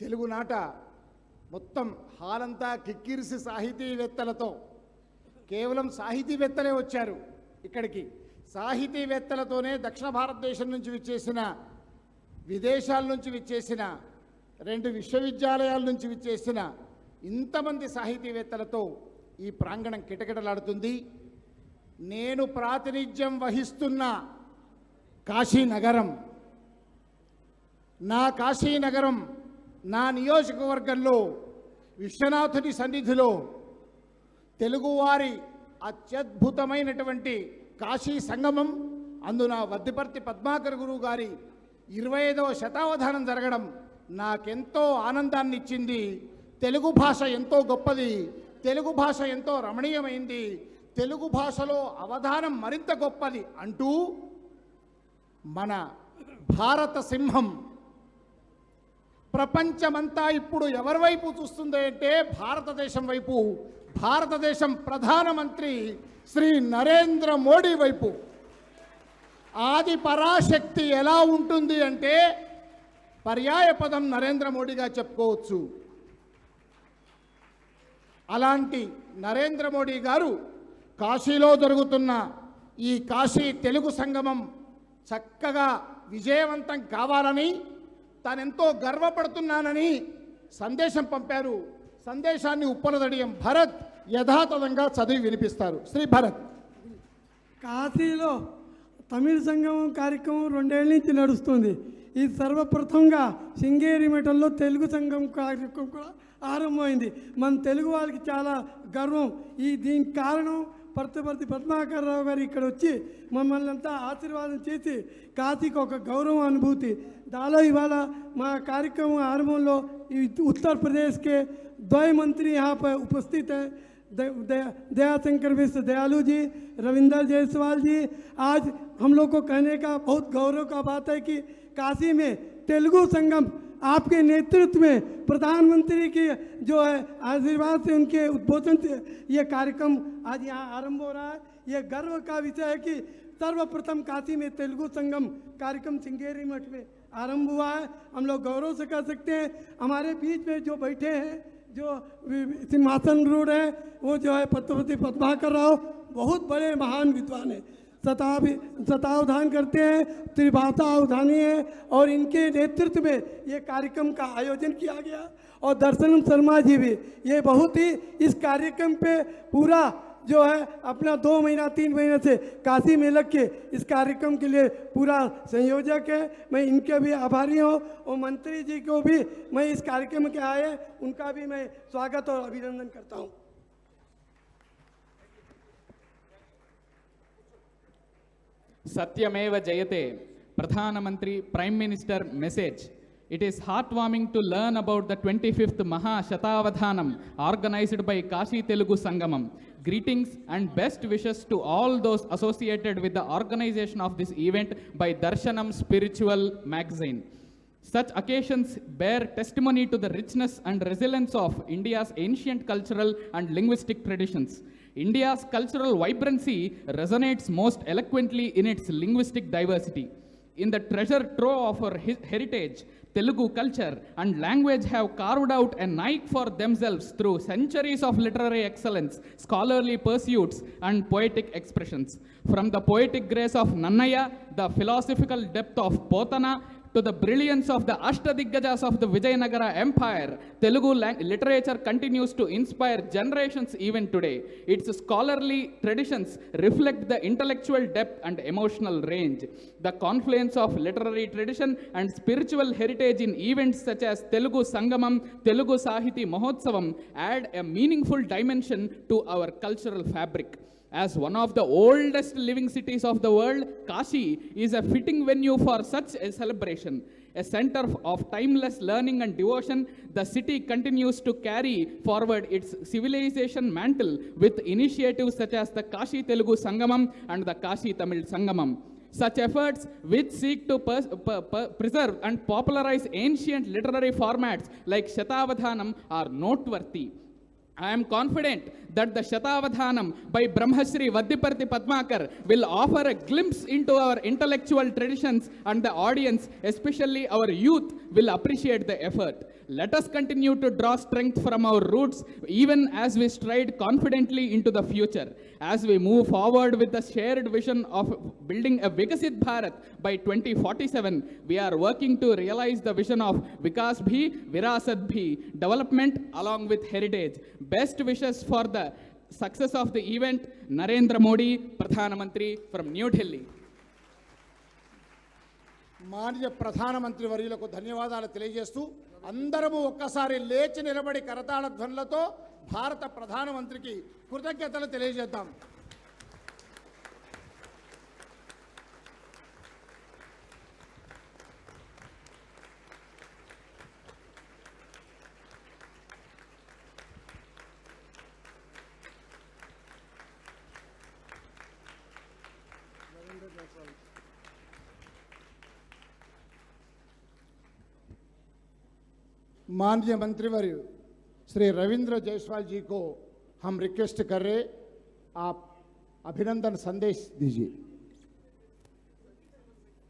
తెలుగునాట మొత్తం హాలంతా కిక్కిరిసి సాహితీవేత్తలతో కేవలం సాహితీవేత్తలే వచ్చారు ఇక్కడికి సాహితీవేత్తలతోనే దక్షిణ భారతదేశం నుంచి విచ్చేసిన విదేశాల నుంచి విచ్చేసిన రెండు విశ్వవిద్యాలయాల నుంచి విచ్చేసిన ఇంతమంది సాహితీవేత్తలతో ఈ ప్రాంగణం కిటకిటలాడుతుంది నేను ప్రాతినిధ్యం వహిస్తున్న కాశీనగరం నా కాశీనగరం నా నియోజకవర్గంలో విశ్వనాథుని సన్నిధిలో తెలుగువారి అత్యద్భుతమైనటువంటి కాశీ సంగమం అందున వద్దిపర్తి పద్మాకర్ గురువు గారి ఇరవై ఐదవ శతావధానం జరగడం నాకెంతో ఆనందాన్ని ఇచ్చింది తెలుగు భాష ఎంతో గొప్పది తెలుగు భాష ఎంతో రమణీయమైంది తెలుగు భాషలో అవధానం మరింత గొప్పది అంటూ మన భారత సింహం ప్రపంచమంతా ఇప్పుడు ఎవరి వైపు చూస్తుంది అంటే భారతదేశం వైపు భారతదేశం ప్రధానమంత్రి శ్రీ నరేంద్ర మోడీ వైపు ఆది పరాశక్తి ఎలా ఉంటుంది అంటే పర్యాయ పదం నరేంద్ర మోడీగా చెప్పుకోవచ్చు అలాంటి నరేంద్ర మోడీ గారు కాశీలో జరుగుతున్న ఈ కాశీ తెలుగు సంగమం చక్కగా విజయవంతం కావాలని తానెంతో గర్వపడుతున్నానని సందేశం పంపారు సందేశాన్ని ఉప్పనదడియం భరత్ యథాతథంగా చదివి వినిపిస్తారు శ్రీ భరత్ కాశీలో తమిళ సంగమం కార్యక్రమం రెండేళ్ల నుంచి నడుస్తుంది ఇది సర్వప్రథమంగా శృంగేరి మఠంలో తెలుగు సంఘం కార్యక్రమం కూడా ఆరంభమైంది మన తెలుగు వాళ్ళకి చాలా గర్వం ఈ దీనికి కారణం పర్తపర్తి పద్మాకర్ రావు గారు ఇక్కడ వచ్చి మమ్మల్ని అంతా ఆశీర్వాదం చేసి కాశీకి ఒక గౌరవం అనుభూతి దాలో ఇవాళ మా కార్యక్రమం ఆరంభంలో ఈ उत्तर प्रदेश के दो मंत्री यहाँ पर उपस्थित हैं द- दया दयाशंकर मिश्र दयालु जी रविंदर जायसवाल जी आज हम लोग को कहने का बहुत गौरव का बात है कि काशी में तेलुगु संगम आपके नेतृत्व में प्रधानमंत्री के जो है आशीर्वाद से उनके उद्बोधन से ये कार्यक्रम आज यहाँ आरंभ हो रहा है ये गर्व का विषय है कि सर्वप्रथम काशी में तेलुगु संगम कार्यक्रम सिंगेरी मठ में आरंभ हुआ है हम लोग गौरव से कह सकते हैं हमारे बीच में जो बैठे हैं जो सिंहासन रूढ़ है वो जो है पद्मपति पद्माकर राव बहुत बड़े महान विद्वान हैं सताव सतावधान करते हैं त्रिभाषा अवधानी है और इनके नेतृत्व में ये कार्यक्रम का आयोजन किया गया और दर्शनम शर्मा जी भी ये बहुत ही इस कार्यक्रम पे पूरा जो है अपना दो महीना तीन महीने से काशी में लग के इस कार्यक्रम के लिए पूरा संयोजक है मैं इनके भी आभारी हूँ और मंत्री जी को भी मैं इस कार्यक्रम के आए उनका भी मैं स्वागत और अभिनंदन करता हूँ Satyameva Jayate, Pradhan Mantri, Prime Minister message. It is heartwarming to learn about the 25th Maha Shatavadhanam organized by Kashi Telugu Sangamam. Greetings and best wishes to all those associated with the organization of this event by Darshanam Spiritual Magazine. Such occasions bear testimony to the richness and resilience of India's ancient cultural and linguistic traditions. India's cultural vibrancy resonates most eloquently in its linguistic diversity. In the treasure trove of her heritage, Telugu culture and language have carved out a niche for themselves through centuries of literary excellence, scholarly pursuits, and poetic expressions. From the poetic grace of Nannaya, the philosophical depth of Potana, to the brilliance of the Ashtadiggajas of the Vijayanagara Empire, Telugu literature continues to inspire generations even today. Its scholarly traditions reflect the intellectual depth and emotional range. The confluence of literary tradition and spiritual heritage in events such as Telugu Sangamam, Telugu Sahiti Mahotsavam add a meaningful dimension to our cultural fabric. As one of the oldest living cities of the world, Kashi is a fitting venue for such a celebration. A center of timeless learning and devotion, the city continues to carry forward its civilization mantle with initiatives such as the Kashi Telugu Sangamam and the Kashi Tamil Sangamam. Such efforts, which seek to preserve and popularize ancient literary formats like Shatavadhanam, are noteworthy. I'm confident that the Shatavadhanam by Brahmasri Vaddiparti Padmakar will offer a glimpse into our intellectual traditions and the audience especially our youth will appreciate the effort Let us continue to draw strength from our roots, even as we stride confidently into the future. As we move forward with the shared vision of building a Vikasit Bharat by 2047, we are working to realize the vision of Vikas Bhi, Virasat Bhi, development along with heritage. Best wishes for the success of the event, Narendra Modi, Pradhan Mantri from New Delhi. Manya ప్రధానమంత్రి వర్యులకు ధన్యవాదాలు తెలియజేస్తూ అందరము ఒక్కసారి లేచి నిలబడి కరతాళ ధ్వనులతో భారత ప్రధానమంత్రికి కృతజ్ఞతలు తెలియజేద్దాం माननीय मंत्रीवर्य श्री रविंद्र जायसवाल जी को हम रिक्वेस्ट कर रहे आप अभिनंदन संदेश दीजिए